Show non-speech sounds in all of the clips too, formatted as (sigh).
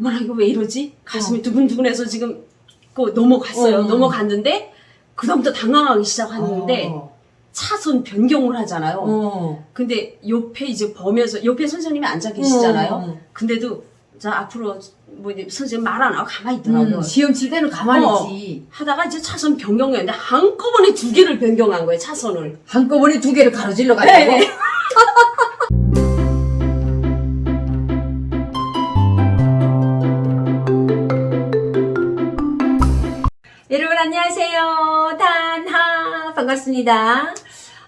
뭐라 이거 왜 이러지? 가슴이 두근두근해서 지금 그 넘어갔어요. 어. 넘어갔는데 그다음부터 당황하기 시작하는데 어. 차선 변경을 하잖아요. 어. 근데 옆에 이제 보면서 옆에 선생님이 앉아 계시잖아요. 어. 근데도 자 앞으로 뭐 선생님 말 안 하고 가만히 있더라고요. 음, 시험 칠 때는 가만히 어. 있지. 하다가 이제 차선 변경했는데 한꺼번에 두 개를 변경한 거예요 차선을. 한꺼번에 두 개를 가로질러 가지고. (laughs) 여러분 안녕하세요. 단하 반갑습니다.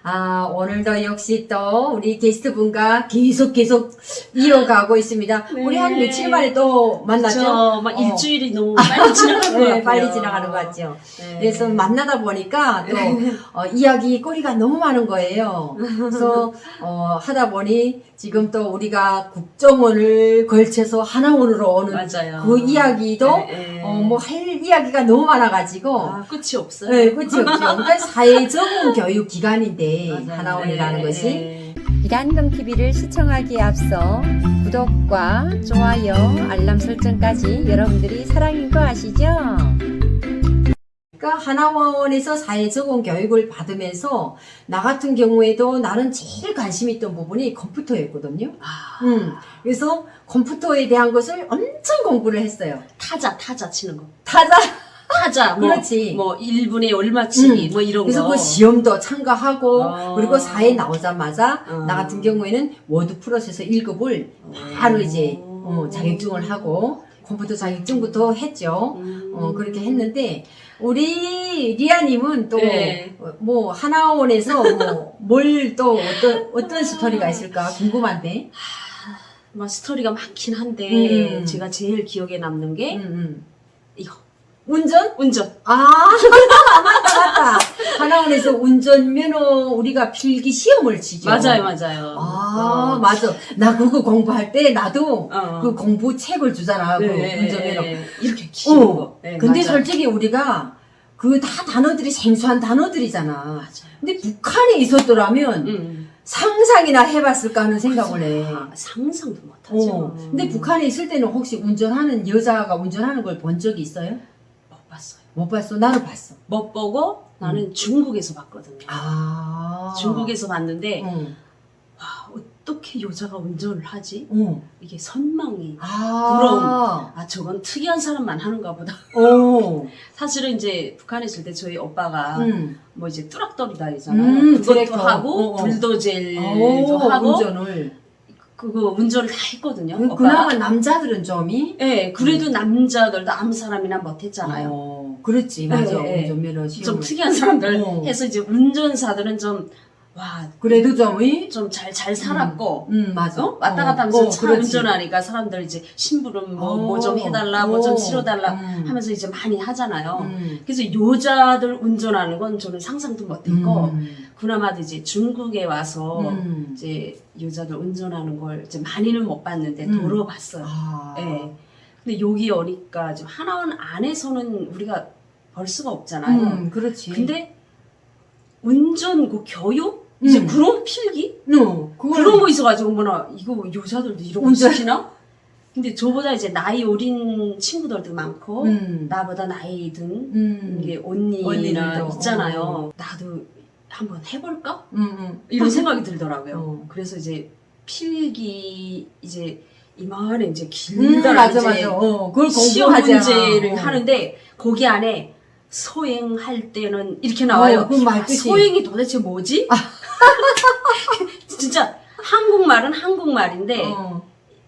아, 오늘도 역시 또 우리 게스트 분과 계속 계속 이어가고 있습니다. 네. 우리 한 며칠 만에 또 만났죠? 저막 어. 일주일이 너무 (laughs) 빨리 지나가는 것 네, 같아요. 빨리 지나가는 것 같죠. 네. 그래서 만나다 보니까 또 어, 이야기 거리가 너무 많은 거예요. 그래서 (laughs) 어, 하다 보니 지금 또 우리가 국정원을 걸쳐서 하나원으로 오는 맞아요. 그 이야기도 네, 네. 어, 뭐 할 이야기가 너무 많아가지고 아, 끝이 없어요. 네, 그렇죠. 그러니까 사회 적응 교육 기관인데 맞아요. 하나원이라는 네, 것이 네. 이란금 TV를 시청하기에 앞서 구독과 좋아요, 알람 설정까지 여러분들이 사랑인 거 아시죠? 그러니까 하나원에서 사회 적응 교육을 받으면서 나 같은 경우에도 나는 제일 관심 있던 부분이 컴퓨터였거든요. 아, 음, 그래서 컴퓨터에 대한 것을 엄청 공부를 했어요. 타자 타자 치는 거. 타자. 타자 뭐, 그렇지. 뭐 1분에 얼마치기 음. 뭐 이런 그래서 거. 그 시험도 참가하고 어. 그리고 사회 나오자마자 어. 나 같은 경우에는 워드 프로세서 1급을 바로 이제 어, 자격증을 하고 컴퓨터 자격증부터 했죠. 음. 어, 그렇게 했는데 우리 리아님은 또 네. 뭐 하나원에서 뭐뭘또 어떤 어떤 스토리가 있을까 궁금한데. 막 스토리가 많긴 한데 음. 제가 제일 기억에 남는 게 음, 음. 이거 운전? 운전. 아 (laughs) 맞다 맞다. 하나원에서 운전면허 우리가 필기 시험을 치죠. 맞아요, 맞아요. 아 어. 맞아. 나 그거 공부할 때 나도 어. 그 공부 책을 주잖아. 그 네, 운전면허. 네, 이렇게 긴 어. 거. 네, 근데 맞아요. 솔직히 우리가 그 다 단어들이 생소한 단어들이잖아. 맞아요. 근데 북한에 있었더라면 음. 상상이나 해봤을까 하는 생각을 해. 아, 상상도 못하죠. 어. 근데 북한에 있을 때는 혹시 운전하는 여자가 운전하는 걸 본 적이 있어요? 못 봤어. 나는 봤어. 못 보고 나는 중국에서 봤거든요. 음. 아. 중국에서 봤는데 응. 와, 어떻게 여자가 운전을 하지? 응. 이게 선망이 아. 아 저건 특이한 사람만 하는가 보다. 오. (laughs) 사실은 이제 북한에 있을 때 저희 오빠가 응. 뭐 이제 뚜락떨이 다니잖아요. 음, 그것도 트랙터. 하고 어, 어. 불도젤도 오, 하고 운전을. 그거 운전을 다 했거든요. 그, 오빠가. 그나마 남자들은 좀이. 예, 그래도 남자들도 아무 사람이나 못했잖아요. 어, 그렇지. 맞아. 예, 예. 운전면허 좀 시험. 특이한 사람들 어. 해서 이제 운전사들은 좀, 와, 그래도 좀 이. 좀 잘, 잘 살았고, 음, 맞아. 어? 왔다 어, 갔다 하면서 어, 차 그렇지. 운전하니까 사람들 이제 심부름 뭐, 어, 뭐좀 해달라, 뭐좀 어, 실어달라 음. 하면서 이제 많이 하잖아요. 음. 그래서 여자들 운전하는 건 저는 상상도 못했고, 음. 그나마 이제 중국에 와서 음. 이제 여자들 운전하는 걸 이제 많이는 못 봤는데 음. 도로 봤어요. 아. 예. 근데 여기 오니까 지금 하나원 안에서는 우리가 볼 수가 없잖아요. 음, 그렇지. 근데 운전 그 교육 이제 음. 그런 필기 그걸 그런 거 있어가지고 뭐나 이거 여자들도 이런 거 운전. 시키나? 근데 저보다 이제 나이 어린 친구들도 많고 음. 나보다 나이 든 음. 이게 언니나 언니들도. 있잖아요. 어. 나도 한번 해볼까? 음, 음. 이런 생각이 들더라고요. 어. 그래서 이제 필기 이제 이만해 이제 음, 길다 맞아, 이제 맞아. 어, 그걸 시험. 문제를 어. 하는데 거기 안에 소행할 때는 이렇게 나와요. 어, 말 뜻이. 소행이 도대체 뭐지? (laughs) 진짜 한국말은 한국말인데 어.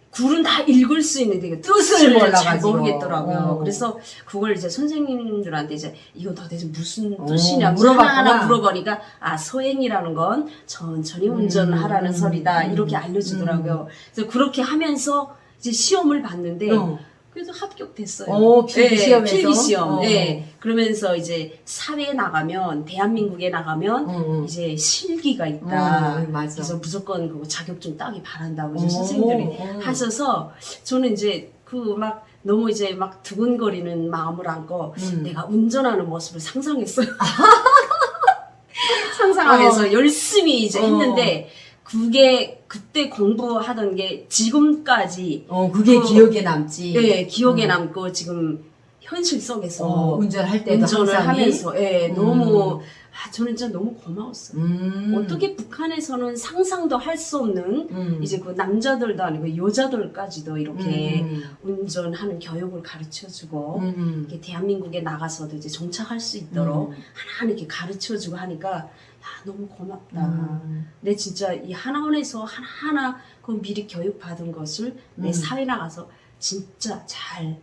굴은 다 읽을 수 있는데 그 뜻을 뜻을 잘 몰라가지고. 모르겠더라고요. 어. 그래서 그걸 이제 선생님들한테 이제 이거 도대체 무슨 어, 뜻이냐 물어봤구나. 하나하나 물어보니까 아 소행이라는 건 천천히 운전하라는 음, 소리다 음, 이렇게 알려주더라고요. 그래서 그렇게 하면서 이제 시험을 봤는데 어. 그래도 합격됐어요. 어, 필기 예, 시험에서? 필기 시험. 어. 예. 그러면서 이제 사회에 나가면 대한민국에 나가면 응, 응. 이제 실기가 있다. 어, 맞아. 그래서 무조건 그 자격증 따기 바란다고 이제 오, 선생님들이 어. 하셔서 저는 이제 그 막 너무 이제 막 두근거리는 마음을 안고 음. 내가 운전하는 모습을 상상했어요. (laughs) 상상하면서 열심히 이제 어. 했는데 그게 그때 공부하던 게 지금까지 어, 그게 그- 기억에 남지. 예, 기억에 음. 남고 지금 현실 속에서 어, 운전할 때도 운전을 항상 하면서 예, 음. 너무 아, 저는 진짜 너무 고마웠어요. 음. 어떻게 북한에서는 상상도 할 수 없는 음. 이제 그 남자들도 아니고 여자들까지도 이렇게 음. 운전하는 교육을 가르쳐주고 음. 이렇게 대한민국에 나가서도 이제 정착할 수 있도록 음. 하나하나 이렇게 가르쳐주고 하니까 야 너무 고맙다. 음. 내 진짜 이 하나원에서 하나하나 그 미리 교육 받은 것을 내 음. 사회 나가서 진짜 잘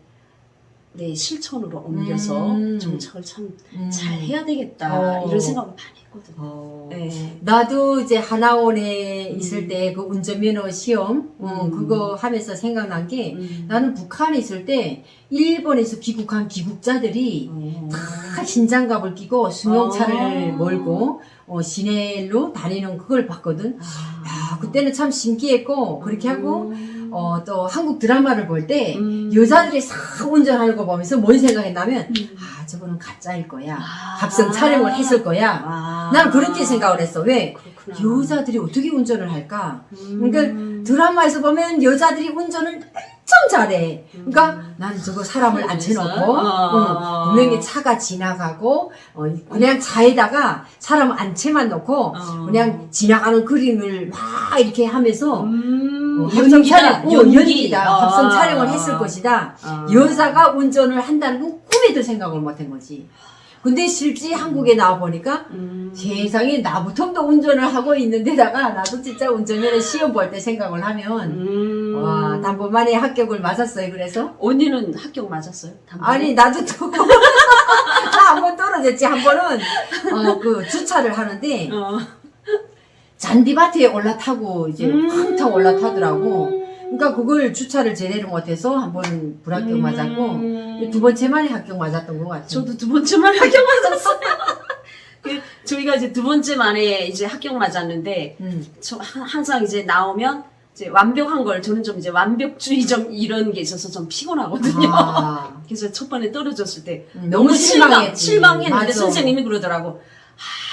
내 실천으로 옮겨서 음. 정착을 참잘 음. 해야 되겠다 어. 이런 생각을 많이 했거든요. 어. 네. 나도 이제 하나원에 음. 있을 때 그 운전면허 시험 어, 음. 그거 하면서 생각난 게 음. 나는 북한에 있을 때 일본에서 귀국한 귀국자들이 어. 다 흰장갑을 끼고 승용차를 아. 몰고 어, 시내로 다니는 그걸 봤거든. 아. 야, 그때는 참 신기했고 그렇게 하고 음. 어, 또 한국 드라마를 볼때 음. 여자들이 싹 운전하는 거 보면서 뭔 생각했냐면 음. 아 저거는 가짜일 거야. 아. 합성 촬영을 했을 거야. 아. 난 그렇게 생각을 했어. 왜? 그렇구나. 여자들이 어떻게 운전을 할까? 음. 그러니까 드라마에서 보면 여자들이 운전을 엄청 잘해. 그러니까 음. 나는 저거 사람을 앉혀놓고 어. 응, 분명히 차가 지나가고 어, 그냥 차에다가 사람 안 채만 놓고 어. 그냥 지나가는 그림을 막 이렇게 하면서 음. 어, 합성. 촬영, 어, 연기. 연기다. 아. 합성 촬영을 했을 것이다. 아. 여자가 운전을 한다는 건 꿈에도 생각을 못 한 거지. 근데 실제 한국에 나와 보니까 음. 세상에 나부터 도 운전을 하고 있는데다가 나도 진짜 운전면허 시험 볼 때 생각을 하면 음. 와 단번만에 합격을 맞았어요. 그래서 언니는 합격 맞았어요? 단번에? 아니 나도 또나한 (laughs) 번 떨어졌지 한 번은 어 그 주차를 하는데 어. 잔디밭에 올라타고 이제 음. 한탕 올라타더라고. 그러니까 그걸 주차를 제대로 못해서 한 번 불합격 맞았고 음. 두 번째 만에 합격 맞았던 것 같아요. 저도 두 번째 만에 합격 맞았어요. (laughs) 그 저희가 이제 두 번째 만에 이제 합격 맞았는데 음. 저 하- 항상 이제 나오면 이제 완벽한 걸 저는 좀 이제 완벽주의 좀 이런 게 있어서 좀 피곤하거든요. 아, (laughs) 그래서 첫 번에 떨어졌을 때 음, 너무 실망, 실망했지. 실망했는데 맞아. 선생님이 그러더라고.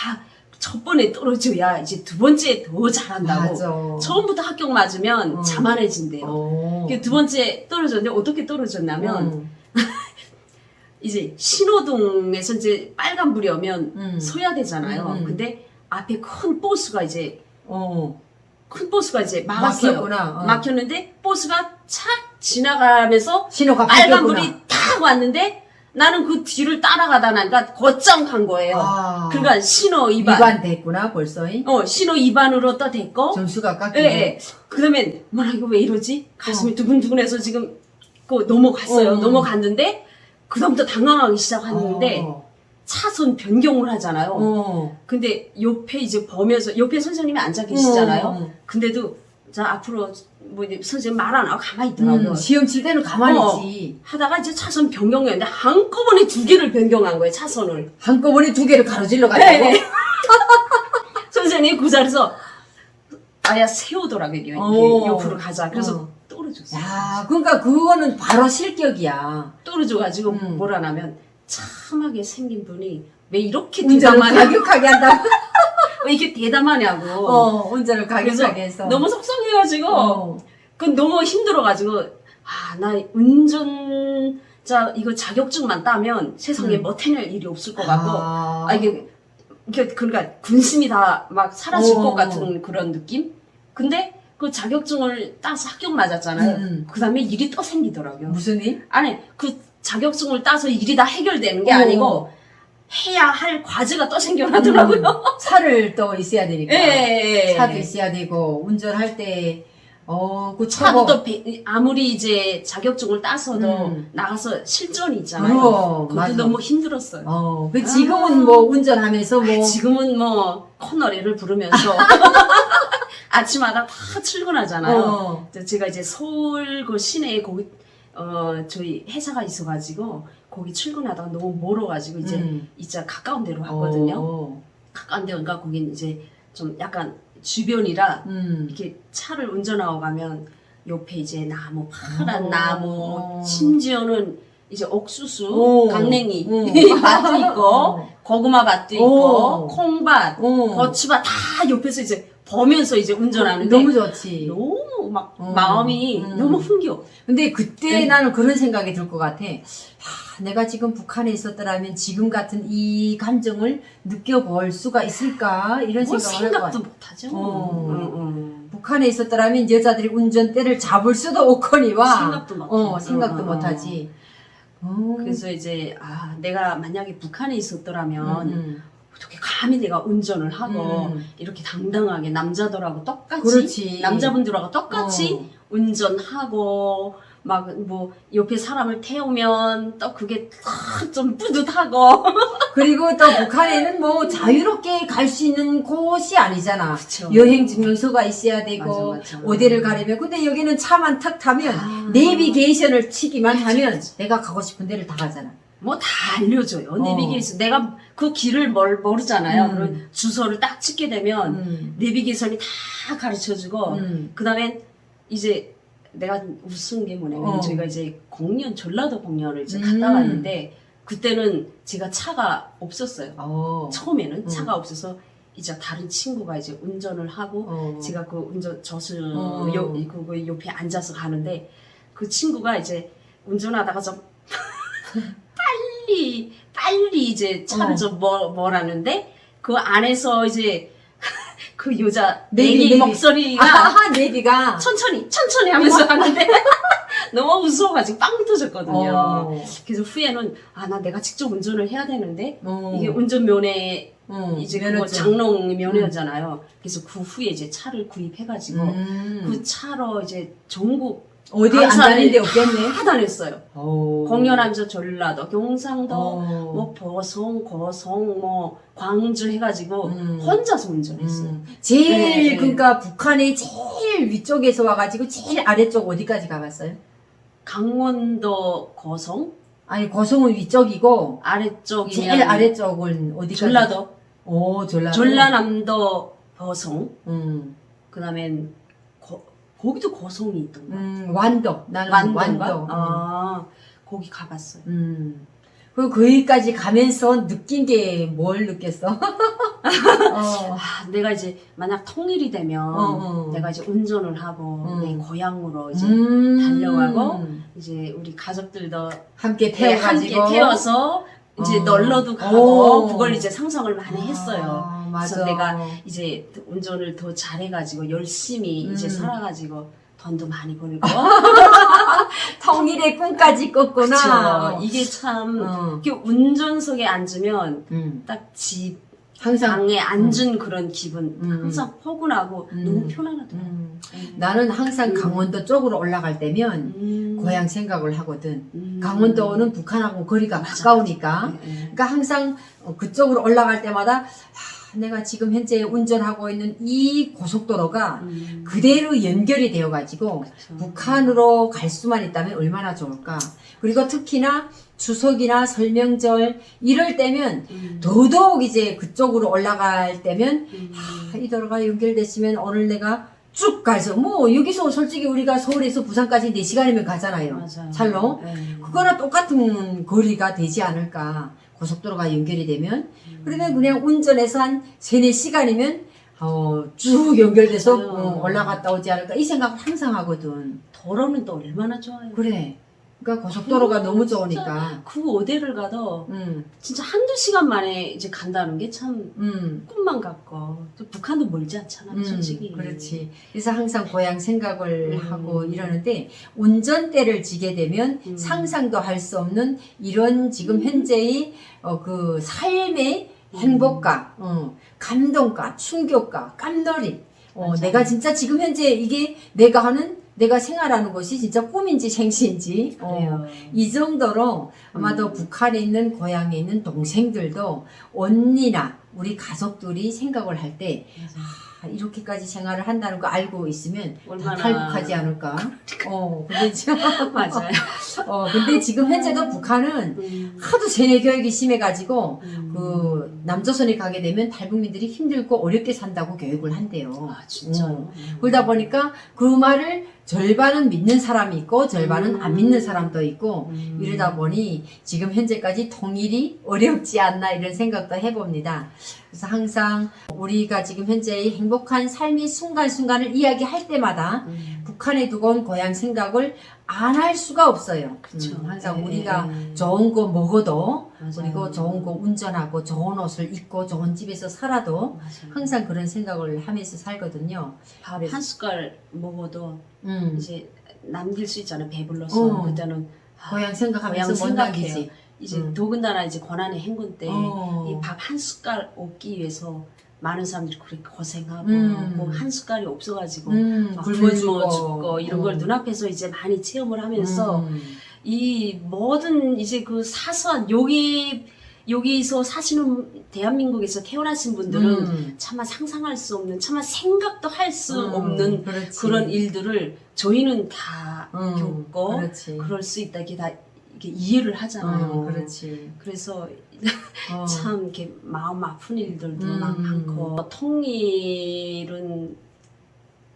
아, 첫 번에 떨어져야 이제 두 번째 더 잘한다고. 맞아. 처음부터 합격 맞으면 어. 자만해진대요. 어. 그두 번째 떨어졌는데 어떻게 떨어졌냐면 음. (laughs) 이제 신호등에서 이제 빨간 불이 오면 음. 서야 되잖아요. 음, 음. 근데 앞에 큰 버스가 이제 어. 큰 버스가 이제 막았어요. 막혔구나. 어. 막혔는데 버스가 착 지나가면서 신호가 빨간 불이 바뀌었구나. 탁 왔는데 나는 그 뒤를 따라가다 나니까 곧장 간 거예요. 아. 그러니까 신호 위반. 위반됐구나 벌써. 어, 신호 위반으로 또 됐고. 점수가 예, 깎이고. 예. 그러면 뭐라 이거 왜 이러지? 가슴이 두근두근해서 지금 그 넘어갔어요. 어. 넘어갔는데 그다음부터 당황하기 시작하는데 어. 차선 변경을 하잖아요. 어. 근데 옆에 이제 보면서 옆에 선생님이 앉아 계시잖아요. 어. 근데도 자 앞으로 뭐 이제 선생님 말 안 하고 가만히 있더라고요. 음, 시험 칠 때는 가만히 어. 있지. 하다가 이제 차선 변경했는데 한꺼번에 두 개를 변경한 거예요. 차선을. 한꺼번에 두 개를 가로질러 가지고. 네. (laughs) 선생님이 그 자리에서 아야 세우더라고요. 이게 어. 옆으로 가자. 그래서 어. 떨어졌어요. 야, 그러니까 그거는 바로 실격이야. 떨어져가지고 음. 뭐라냐면 참하게 생긴 분이 왜 이렇게 운전을 가격하게 한다. (laughs) 왜 이렇게 대담하냐고 어, 운전을 그래서 가격하게 해서. 너무 속상해가지고 어. 그건 너무 힘들어가지고 아 나 운전자 이거 자격증만 따면 세상에 음. 뭐 해낼 일이 없을 것 같고 아, 아 이게 이게 그러니까 군심이 다 막 사라질 어. 것 같은 그런 느낌 근데 그 자격증을 따서 합격 맞았잖아요 음, 음. 그 다음에 일이 또 생기더라고요 무슨 일? 아니 그 자격증을 따서 일이 다 해결되는 게 어. 아니고 해야 할 과제가 또 생겨나더라고요. 음, 차를 또 있어야 되니까. 예. 차도 있어야 되고 운전할 때 어, 그 차도 또 배- 아무리 이제 자격증을 따서도 음. 나가서 실전이 있잖아요. 그럼, 그것도 맞아. 너무 힘들었어요. 어, 그 지금은 뭐 운전하면서 뭐 아, 지금은 뭐 코너리를 부르면서 (laughs) 아침마다 다 출근하잖아요. 어, 제가 이제 서울 그 시내에 거기 어 저희 회사가 있어가지고 거기 출근하다가 너무 멀어가지고 이제 음. 이제 가까운 데로 왔거든요. 어, 가까운 데가 거긴 이제 좀 약간 주변이라 음. 이렇게 차를 운전하고 가면 옆에 이제 나무 파란 어. 나무 심지어는 이제 옥수수 어. 강냉이 어. (laughs) 밭도 있고 어. 고구마 밭도 있고 어. 콩밭 어. 고추밭 다 옆에서 이제 보면서 이제 운전하는데 너무 좋지. 너무 막 어. 마음이 음. 너무 흥겨. 근데 그때 네. 나는 그런 생각이 들 것 같아. 하, 내가 지금 북한에 있었더라면 지금 같은 이 감정을 느껴볼 수가 있을까? 이런 뭐 생각을 할것 같아. 생각도 못하죠. 어. 응, 응. 북한에 있었더라면 여자들이 운전대를 잡을 수도 없거니와 생각도 못. 어, 해. 생각도 어, 어, 어. 못하지. 어. 그래서 이제 아 내가 만약에 북한에 있었더라면 음, 어떻게 감히 내가 운전을 하고 음. 이렇게 당당하게 남자들하고 똑같이 그렇지. 남자분들하고 똑같이 어. 운전하고 막 뭐 옆에 사람을 태우면 또 그게 탁좀 뿌듯하고 (laughs) 그리고 또 북한에는 뭐 자유롭게 갈 수 있는 곳이 아니잖아. 그쵸. 여행 증명서가 있어야 되고 맞아, 맞아. 어디를 가려면 근데 여기는 차만 탁 타면 아. 내비게이션을 치기만 하면. 내가 가고 싶은 데를 다 가잖아. 뭐 다 알려줘요. 어. 내비게이션 내가 그 길을 멀, 모르잖아요. 음. 그럼 주소를 딱 찍게 되면 음. 내비게이션이 다 가르쳐주고 음. 그다음에 이제 내가 웃은 게 뭐냐면 어. 저희가 이제 공연 전라도 공연을 이제 음. 갔다 왔는데 그때는 제가 차가 없었어요. 어. 처음에는 음. 차가 없어서 이제 다른 친구가 이제 운전을 하고 어. 제가 그 운전 저수 어. 요 그거 옆에 앉아서 가는데 그 친구가 이제 운전하다가 좀 (laughs) 빨리 빨리 이제 차를 어. 좀 뭐, 뭐라는데 그 안에서 이제 (laughs) 그 여자 내비, 내비, 내비. 목소리가 아하 내비가 천천히 천천히 하면서 하는데 (laughs) 너무 무서워가지고 빵 터졌거든요. 어. 그래서 후에는 아 나 내가 직접 운전을 해야 되는데 어. 이게 운전 면허 어. 이제 면허증. 장롱 면허잖아요. 그래서 그 후에 이제 차를 구입해가지고 음. 그 차로 이제 전국 어디 안 강산을 다닌 데 없겠네. 다 다녔어요. 어. 공연하면서 전라도, 경상도, 어. 뭐 보성, 고성, 뭐 광주 해가지고 음. 혼자서 운전했어요. 음. 제일 네. 그러니까 북한의 제일 위쪽에서 와가지고 제일 아래쪽 어디까지 가봤어요? 강원도 고성 아니 고성은 위쪽이고 아래쪽이면 제일 아래쪽은 어디까지? 전라도, 오 전라도. 전라남도 보성, 음, 그다음엔 고, 거기도 고성이 있던가. 음 완도. 나는 완도인가? 완도. 아 거기 가봤어요. 음. 그 거기까지 가면서 느낀 게 뭘 느꼈어? (laughs) 어. 아, 내가 이제 만약 통일이 되면 어, 어. 내가 이제 운전을 하고 음. 내 고향으로 이제 음. 달려가고 이제 우리 가족들도 함께 네, 함께 태워가지고 태워서 이제 어. 놀러도 오. 가고 그걸 이제 상상을 많이 했어요. 아, 그래서 맞아. 내가 이제 운전을 더 잘해가지고 열심히 이제 음. 살아가지고 돈도 많이 벌고 (laughs) 통일의 꿈까지 꿨구나. 그쵸. 이게 참 어. 이렇게 운전석에 앉으면 음. 딱 집 항상 방에 앉은 그런 기분 음. 항상 포근하고 음. 너무 편안하더라고 요. 음. 음. 나는 항상 음. 강원도 쪽으로 올라갈 때면 음. 고향 생각을 하거든. 음. 강원도는 북한하고 거리가 가까우니까. 네, 네. 그러니까 항상 어, 그쪽으로 올라갈 때마다 하, 내가 지금 현재 운전하고 있는 이 고속도로가 음. 그대로 연결이 되어 가지고 그쵸. 북한으로 갈 수만 있다면 얼마나 좋을까. 그리고 특히나 추석이나 설명절 이럴 때면 음. 더더욱 이제 그쪽으로 올라갈 때면 음. 아, 이 도로가 연결됐으면 오늘 내가 쭉 가서 뭐 여기서 솔직히 우리가 서울에서 부산까지 4시간이면 가잖아요. 맞아요. 차로. 네. 그거나 똑같은 거리가 되지 않을까. 고속도로가 연결이 되면. 음. 그러면 그냥 운전해서 한 3, 4시간이면 어, 쭉 연결돼서. 어, 올라갔다 오지 않을까. 이 생각을 항상 하거든. 도로는 또 얼마나 좋아요. 그래. 그러니까 고속도로가 음, 너무. 좋으니까. 그 어디를 가도 음, 진짜 한두 시간 만에 이제 간다는 게참 음. 꿈만 같고 또 북한도 멀지 않잖아 음, 솔직히 그렇지. 그래서 항상 고향 생각을 음. 하고 이러는데 운전대를 지게 되면 음. 상상도 할 수 없는 이런 지금 현재의 어, 그 삶의 음. 행복과 어, 감동과 충격과 깜놀이. 어. 내가 진짜 지금 현재 이게 내가 하는 내가 생활하는 것이 진짜 꿈인지 생시인지 어. 이 정도로 아마도 음. 북한에 있는 고향에 있는 동생들도 언니나 우리 가족들이 생각을 할때 아, 이렇게까지 생활을 한다는 거 알고 있으면 다 얼마나 탈북하지 않을까? 어, 근데 지금 (laughs) 맞아요. 어, 근데 지금 현재도 북한은 음. 하도 세뇌 교육이 심해가지고 음. 그 남조선에 가게 되면 탈북민들이 힘들고 어렵게 산다고 교육을 한대요. 아 진짜. 어. 그러다 보니까 그 말을 절반은 믿는 사람이 있고 절반은 음. 안 믿는 사람도 있고 음. 이러다 보니 지금 현재까지 통일이 어렵지 않나 이런 생각도 해봅니다. 그래서 항상 우리가 지금 현재 행복한 삶의 순간순간을 이야기할 때마다 음. 북한에 두고 온 고향 생각을 안 할 수가 없어요. 그쵸. 음, 항상 네, 우리가 네. 좋은 거 먹어도 맞아요. 그리고 좋은 거 운전하고 좋은 옷을 입고 좋은 집에서 살아도 맞아요. 항상 그런 생각을 하면서 살거든요. 밥 한 숟갈 먹어도 음, 이제 남길 수 있잖아요. 배불러서 어. 그때는 아, 고향 생각하면서 고향. 남기지. 이제 음. 더군다나 이제 고난의 행군 때 어. 이밥 한 숟갈 얻기 위해서 많은 사람들이 그렇게 고생하고 음. 뭐한 숟갈이 없어가지고 음, 막 굶어 죽고. 죽고 이런 걸 음. 눈앞에서 이제 많이 체험을 하면서 음. 이 모든 이제 그 사소한 여기 여기서 사시는 대한민국에서 태어나신 분들은 음. 차마 상상할 수 없는 차마 생각도 할수 음, 없는 그렇지. 그런 일들을 저희는 다 음, 겪고 그렇지. 그럴 수 있다 이게 다 이게 이해를 하잖아요. 음, 그렇지. 그래서 어. (laughs) 참 이렇게 마음 아픈 일들도 음. 막 많고 통일은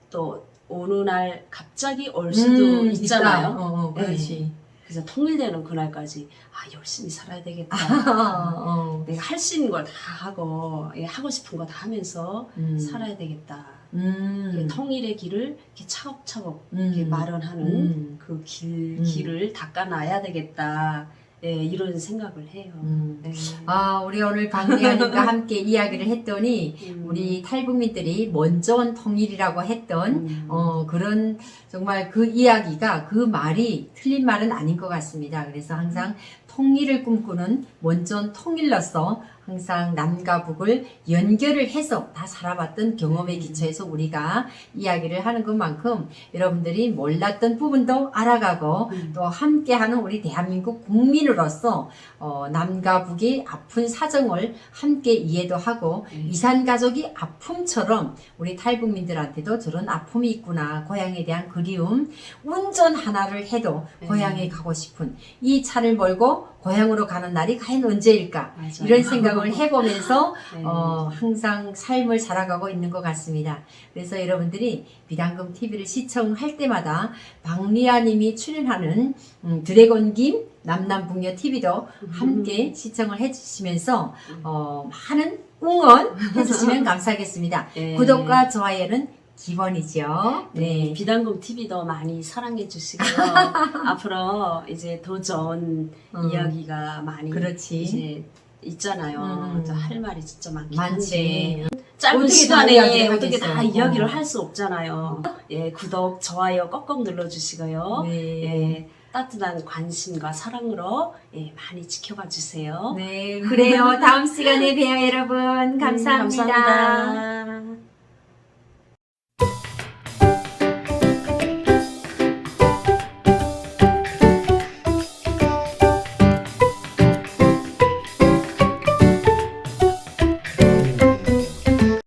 또 어느 날 갑자기 올 수도 음, 있잖아요. 있다. 어, 어, 그렇지. 그래서 통일되는 그날까지 아 열심히 살아야 되겠다. (laughs) 어, 내가 할 수 있는 걸 다 하고 예, 하고 싶은 거 다 하면서 음. 살아야 되겠다. 음. 통일의 길을 이렇게 차곡차곡 음. 이렇게 마련하는 음. 그 길, 음. 길을 닦아놔야 되겠다. 예, 이런 생각을 해요. 음. 네. 아, 우리 오늘 박미아님과 (laughs) 함께 이야기를 했더니 음. 우리 탈북민들이 먼저 온 통일이라고 했던 음. 어, 그런 정말 그 이야기가 그 말이 틀린 말은 아닌 것 같습니다. 그래서 항상 통일을 꿈꾸는 원전 통일로서 항상 남과 북을 연결을 해서 다 살아봤던 경험에 음. 기초해서 우리가 이야기를 하는 것만큼 여러분들이 몰랐던 부분도 알아가고 음. 또 함께하는 우리 대한민국 국민으로서 어, 남과 북의 아픈 사정을 함께 이해도 하고 음. 이산 가족이 아픔처럼 우리 탈북민들한테도 저런 아픔이 있구나 고향에 대한 그리움 운전 하나를 해도 네. 고향에 가고 싶은 이 차를 몰고 고향으로 가는 날이 과연 언제일까 맞아요. 이런 생각을 해보면서 (laughs) 네. 어, 항상 삶을 살아가고 있는 것 같습니다. 그래서 여러분들이 비단금 TV를 시청할 때마다 박리아님이 출연하는 음, 드래곤 김 남남북녀 TV도 함께 시청을 해주시면서 어, 많은 응원 해주시면 감사하겠습니다. 네. 구독과 좋아요는 기본이죠. 네, 네. 비단금 TV도 많이 사랑해 주시고요. (laughs) 앞으로 이제 더 좋은 음, 이야기가 많이 그렇지. 이제 있잖아요. 음. 또할 말이 진짜 많긴 한데 많지. 짧은 어떻게 다 시간에 어떻게 다 하겠어요. 이야기를 어. 할수 없잖아요. 예, 구독, 좋아요 꼭꼭 눌러주시고요. 네. 예, 따뜻한 관심과 사랑으로 예, 많이 지켜봐 주세요. 네, 그래요. 다음 시간에 (laughs) 봬요, 여러분. 음, 감사합니다. 감사합니다.